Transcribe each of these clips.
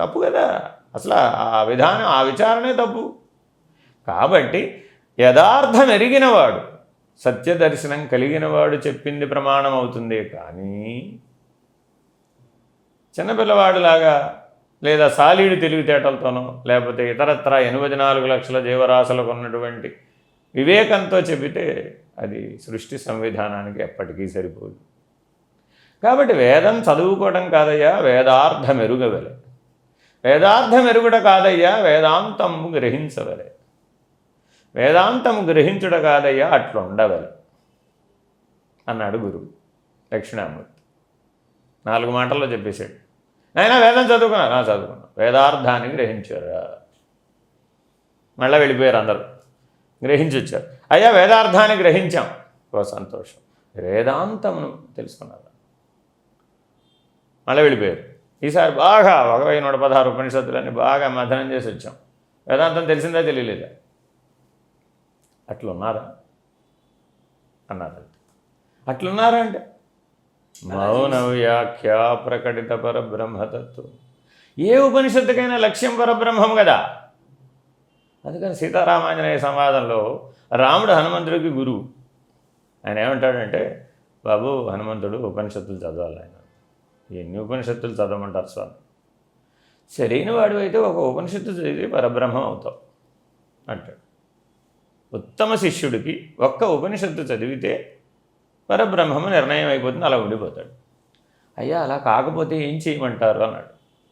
తప్పు కదా. అసలు ఆ విధానం ఆ విచారణే తప్పు. కాబట్టి యథార్థం ఎరిగినవాడు సత్యదర్శనం కలిగినవాడు చెప్పింది ప్రమాణం అవుతుంది కానీ చిన్నపిల్లవాడులాగా లేదా సాలీడు తెలివితేటలతోనో లేకపోతే ఇతరత్ర ఎనభై నాలుగు లక్షల జీవరాశులకు ఉన్నటువంటి వివేకంతో చెబితే అది సృష్టి సంవిధానానికి ఎప్పటికీ సరిపోదు. కాబట్టి వేదం చదువుకోవడం కాదయ్యా వేదార్థ ఎరుగవలే. వేదార్థం ఎరుగుట కాదయ్యా వేదాంతము గ్రహించవలే. వేదాంతము గ్రహించుట కాదయ్యా అట్లుండవలే అన్నాడు గురువు దక్షిణామూర్తి. నాలుగు మాటల్లో చెప్పేశాడు. అయినా వేదం చదువుకున్నారు నా చదువుకున్నాను వేదార్థాన్ని గ్రహించారా? మళ్ళీ వెళ్ళిపోయారు అందరూ. గ్రహించి వచ్చారు అయ్యా వేదార్థాన్ని గ్రహించాం. ఓ సంతోషం. వేదాంతమును తెలుసుకున్నారు? మళ్ళీ వెళ్ళిపోయారు. ఈసారి బాగా ఒక వెయ్యి నూట పదహారు ఉపనిషత్తులన్నీ బాగా మథనం చేసి వచ్చాం. వేదాంతం తెలిసిందా తెలియలేదా? అట్లున్నారా? అన్నారు. అట్లున్నారా అంటే మౌన వ్యాఖ్య ప్రకటిత పరబ్రహ్మతత్వం. ఏ ఉపనిషత్తుకైనా లక్ష్యం పరబ్రహ్మం కదా? అందుకని సీతారామాంజనేయ సంవాదంలో రాముడు హనుమంతుడికి గురువు. ఆయన ఏమంటాడంటే బాబు హనుమంతుడు ఉపనిషత్తులు చదవాలి ఆయన. ఎన్ని ఉపనిషత్తులు చదవమంటారు స్వామి. సరైన వాడు అయితే ఒక ఉపనిషత్తు చదివి పరబ్రహ్మం అవుతావు అంటాడు. ఉత్తమ శిష్యుడికి ఒక్క ఉపనిషత్తు చదివితే పరబ్రహ్మము నిర్ణయం అయిపోతుంది అలా ఉండిపోతాడు. అయ్యా అలా కాకపోతే ఏం చేయమంటారు అన్నాడు.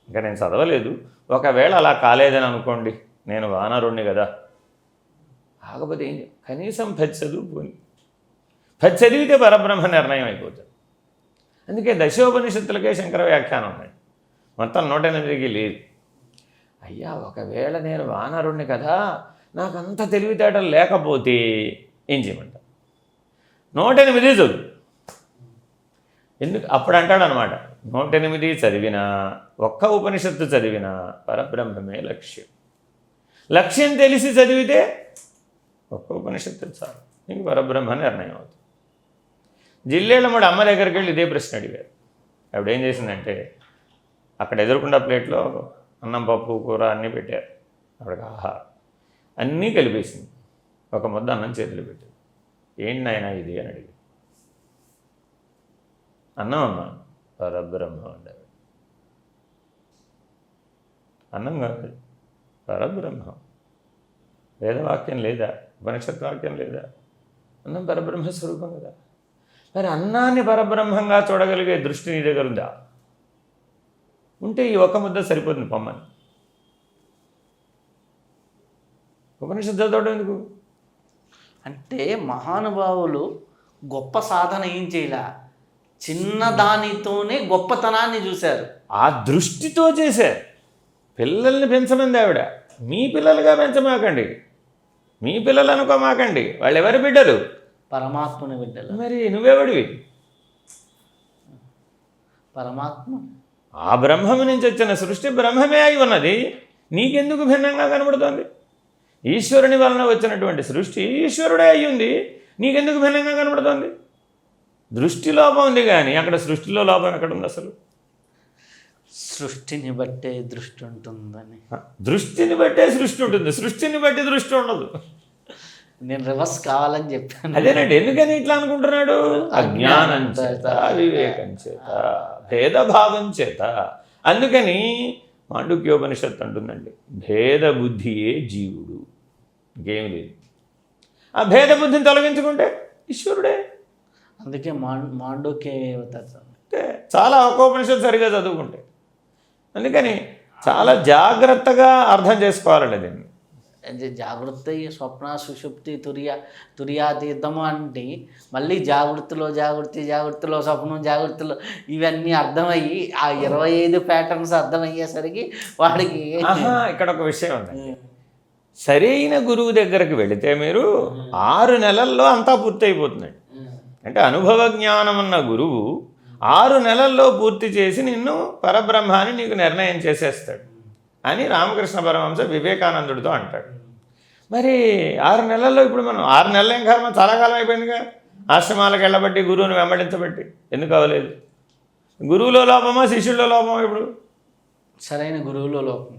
ఇంకా నేను చదవలేదు. ఒకవేళ అలా కాలేదని అనుకోండి నేను వానరుణ్ణి కదా. కాకపోతే ఏం కనీసం పది చదువు పోని పది చదివితే పరబ్రహ్మ నిర్ణయం అయిపోతుంది. అందుకే దశోపనిషత్తులకే శంకర వ్యాఖ్యానం ఉన్నాయి. మొత్తం నూట ఎనిమిదికి లేదు అయ్యా ఒకవేళ నేను వానరుణ్ణి కదా నాకంత తెలివితేటలు లేకపోతే ఏం చేయమంటా నూట ఎనిమిది చదువు. ఎందుకు? అప్పుడు అంటాడు అనమాట నూట ఎనిమిది చదివినా ఒక్క ఉపనిషత్తు చదివినా పరబ్రహ్మమే లక్ష్యం. లక్ష్యం తెలిసి చదివితే ఒక్క ఉపనిషత్తు చాలు. నీకు పరబ్రహ్మ నిర్ణయం అవుతుంది. జిల్లేలమ్మడు అమ్మ దగ్గరికి వెళ్ళి ఇదే ప్రశ్న అడిగారు. ఆవిడ ఏం చేసిందంటే అక్కడ ఎదురుకుండా ప్లేట్లో అన్నం పప్పు కూర అన్నీ పెట్టారు. ఆవిడకి ఆహారం అన్నీ కలిపేసింది. ఒక ముద్ద అన్నం చేతిలో పెట్టింది ఏంటి నాయనా ఇది? అని అడిగి అన్నం అమ్మ. పరబ్రహ్మ అంటారు. అన్నం కాదు పరబ్రహ్మ. వేదవాక్యం లేదా? ఉపనిషత్ వాక్యం లేదా? అన్నం పరబ్రహ్మ స్వరూపం కదా. మరి అన్నాన్ని పరబ్రహ్మంగా చూడగలిగే దృష్టి నీ దగ్గర ఉందా? ఉంటే ఈ ఒక్క ముద్ద సరిపోతుంది పొమ్మని. ఉపనిషత్తు చదవడం ఎందుకు? అంటే మహానుభావులు గొప్ప సాధన ఏం చేయలే? చిన్న దానితోనే గొప్పతనాన్ని చూశారు. ఆ దృష్టితో చేశారు. పిల్లల్ని పెంచమంది ఆవిడ. మీ పిల్లలుగా పెంచమాకండి. మీ పిల్లలు అనుకోమాకండి. వాళ్ళు ఎవరి బిడ్డలు? పరమాత్మని బిడ్డలు. మరి నువ్వెవడివి? పరమాత్మ. ఆ బ్రహ్మము నుంచి వచ్చిన సృష్టి బ్రహ్మమే అయి ఉన్నది. నీకెందుకు భిన్నంగా కనబడుతోంది? ఈశ్వరుని వలన వచ్చినటువంటి సృష్టి ఈశ్వరుడే అయి ఉంది. నీకెందుకు భిన్నంగా కనబడుతోంది? దృష్టి లోపం ఉంది కానీ అక్కడ సృష్టిలో లోపం ఎక్కడ ఉంది అసలు? సృష్టిని బట్టే దృష్టి ఉంటుందని. దృష్టిని బట్టే సృష్టి ఉంటుంది. సృష్టిని బట్టి దృష్టి ఉండదు. నేను రివర్స్ కావాలని చెప్పాను. అదేనండి ఎందుకని ఇట్లా అనుకుంటున్నాడు? అజ్ఞానం చేత. వివేకం చేత భేదభావం చేత. అందుకని మాండుక్యోపనిషత్తు అంటుందండి భేద బుద్ధియే జీవుడు. ఇంకేం లేదు. ఆ భేద బుద్ధిని తొలగించుకుంటే ఈశ్వరుడే. అందుకే మాండ్ మాండోకే అంటే చాలా ఒక్కోపనిషత్తు సరిగా చదువుకుంటే. అందుకని చాలా జాగ్రత్తగా అర్థం చేసుకోవాలండి దీన్ని. అది జాగృతి స్వప్న సుషుప్తి తుర్య తుర్యాతీతము అంటే మళ్ళీ జాగృతిలో జాగృతి జాగృతిలో స్వప్నం జాగృతిలో ఇవన్నీ అర్థమయ్యి ఆ ఇరవై ఐదు ప్యాటర్న్స్ అర్థమయ్యేసరికి వాడికి ఇక్కడ ఒక విషయం ఉంది. సరైన గురువు దగ్గరికి వెళితే మీరు ఆరు నెలల్లో అంతా పూర్తయిపోతుందండి అంటే అనుభవ జ్ఞానం ఉన్న గురువు ఆరు నెలల్లో పూర్తి చేసి నిన్ను పరబ్రహ్మాన్ని నీకు నిర్ణయం చేసేస్తాడు. అని రామకృష్ణ పరమహంస వివేకానందుడితో అంటాడు. మరి ఆరు నెలల్లో ఇప్పుడు మనం ఆరు నెలలు ఏం కర్మ? చాలా కాలం అయిపోయిందిగా ఆశ్రమాలకు వెళ్ళబట్టి గురువుని వెంబడించబట్టి. ఎందుకు అవ్వలేదు? గురువులో లోపమా శిష్యుల్లో లోపమా ఇప్పుడు? సరైన గురువులో లోపం.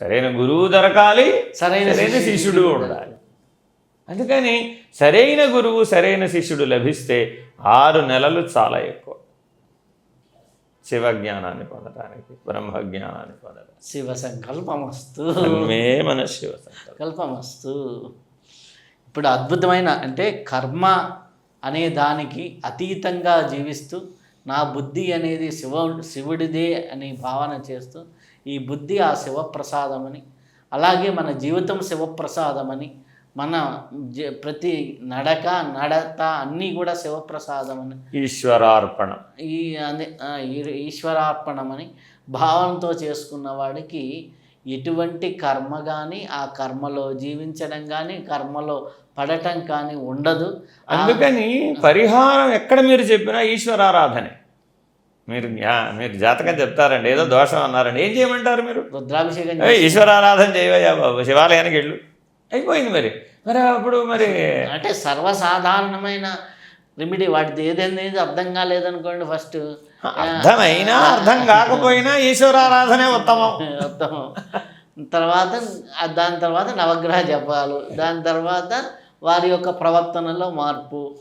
సరైన గురువు దొరకాలి సరైన సరైన శిష్యుడు ఉండాలి. అందుకని సరైన గురువు సరైన శిష్యుడు లభిస్తే ఆరు నెలలు చాలా ఎక్కువ. శివజ్ఞానాన్ని పొందడానికి బ్రహ్మజ్ఞానాన్ని పొందడానికి శివ సంకల్పమస్తు తన్మే మన శివ సంకల్పం కల్పమస్తు. ఇప్పుడు అద్భుతమైన అంటే కర్మ అనే దానికి అతీతంగా జీవిస్తూ నా బుద్ధి అనేది శివ శివుడిదే అని భావన చేస్తూ ఈ బుద్ధి ఆ శివప్రసాదమని అలాగే మన జీవితం శివప్రసాదమని మన జ- ప్రతి నడక నడత అన్నీ కూడా శివప్రసాదమని. ఈశ్వరార్పణం. ఈ అదే ఈశ్వరార్పణమని భావనతో చేసుకున్న వాడికి ఎటువంటి కర్మ కానీ ఆ కర్మలో జీవించడం కానీ కర్మలో పడటం కానీ ఉండదు. అందుకని పరిహారం ఎక్కడ మీరు చెప్పినా ఈశ్వరారాధనే. మీరు మీరు జాతకం చెప్తారండి ఏదో దోషం అన్నారండి. ఏం చేయమంటారు మీరు? రుద్రాభిషేకం ఈశ్వరారాధన చేయవయ్యా బాబు శివాలయానికి వెళ్ళు. అయిపోయింది మరి. మరి అప్పుడు మరి అంటే సర్వసాధారణమైన రెమెడీ వాటిది ఏదైంది అర్థం కాలేదనుకోండి ఫస్ట్ అర్థమైనా అర్థం కాకపోయినా ఈశ్వరారాధనే ఉత్తమం. ఉత్తమం. తర్వాత దాని తర్వాత నవగ్రహ జపాలు. దాని తర్వాత వారి యొక్క ప్రవర్తనలో మార్పు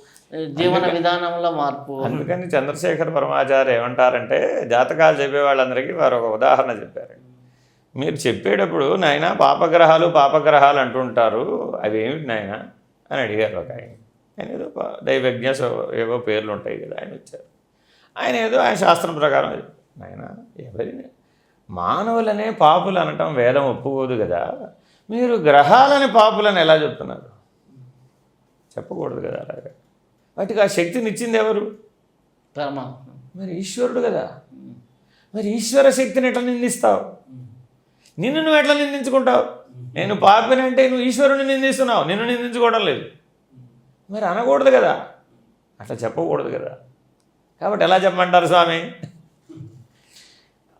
జీవన విధానంలో మార్పు. అందుకని చంద్రశేఖర పరమాచార్య ఏమంటారంటే జాతకాలు చెప్పే వాళ్ళందరికీ వారు ఒక ఉదాహరణ చెప్పారు. మీరు చెప్పేటప్పుడు నాయన పాపగ్రహాలు పాపగ్రహాలు అంటుంటారు. అవి ఏమిటి నాయన? అని అడిగారు ఒక ఆయన. ఆయన ఏదో దైవజ్ఞ ఏవో పేర్లు ఉంటాయి కదా ఆయన వచ్చారు. ఆయన ఏదో ఆయన శాస్త్రం ప్రకారం నాయన ఎవరిని? మానవులనే పాపులు అనటం వేదం ఒప్పుకోదు కదా. మీరు గ్రహాలని పాపులని ఎలా చెప్తున్నారు? చెప్పకూడదు కదా అలాగా. వాటికి ఆ శక్తిని ఇచ్చింది ఎవరు? పరమాత్మ. మరి ఈశ్వరుడు కదా. మరి ఈశ్వర శక్తిని ఎట్లా నిందిస్తావు? నిన్ను నువ్వు ఎట్లా నిందించుకుంటావు? నేను పాపిని అంటే నువ్వు ఈశ్వరుని నిందిస్తున్నావు. నిన్ను నిందించుకోవడం లేదు. మరి అనకూడదు కదా. అట్లా చెప్పకూడదు కదా. కాబట్టి ఎలా చెప్పమంటారు స్వామి?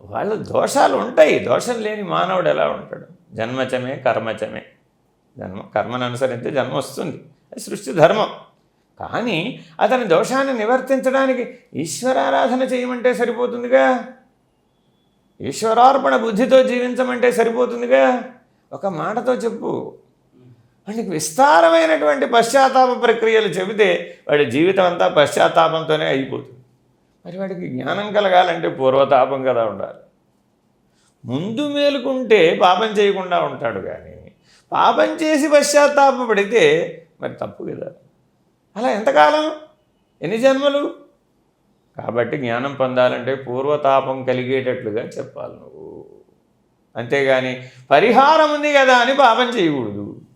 వాళ్ళ దోషాలు ఉంటాయి. దోషం లేని మానవుడు ఎలా ఉంటాడు? జన్మచమే కర్మచమే. జన్మ కర్మను అనుసరిస్తే జన్మ వస్తుంది. అది సృష్టి ధర్మం. కానీ అతని దోషాన్ని నివర్తించడానికి ఈశ్వరారాధన చేయమంటే సరిపోతుందిగా. ఈశ్వరార్పణ బుద్ధితో జీవించమంటే సరిపోతుందిగా. ఒక మాటతో చెప్పు. వాడికి విస్తారమైనటువంటి పశ్చాత్తాప ప్రక్రియలు చెబితే వాడి జీవితం అంతా పశ్చాత్తాపంతోనే అయిపోతుంది. మరి వాడికి జ్ఞానం కలగాలంటే పూర్వతాపం కదా ఉండాలి. ముందు మేలుకుంటే పాపం చేయకుండా ఉంటాడు కానీ పాపం చేసి పశ్చాత్తాపపడితే మరి తప్పు కదా. అలా ఎంతకాలం? ఎన్ని జన్మలు? కాబట్టి జ్ఞానం పొందాలంటే పూర్వతాపం కలిగేటట్లుగా చెప్పాలి నువ్వు. అంతేగాని పరిహారం ఉంది కదా అని పాపం చేయకూడదు.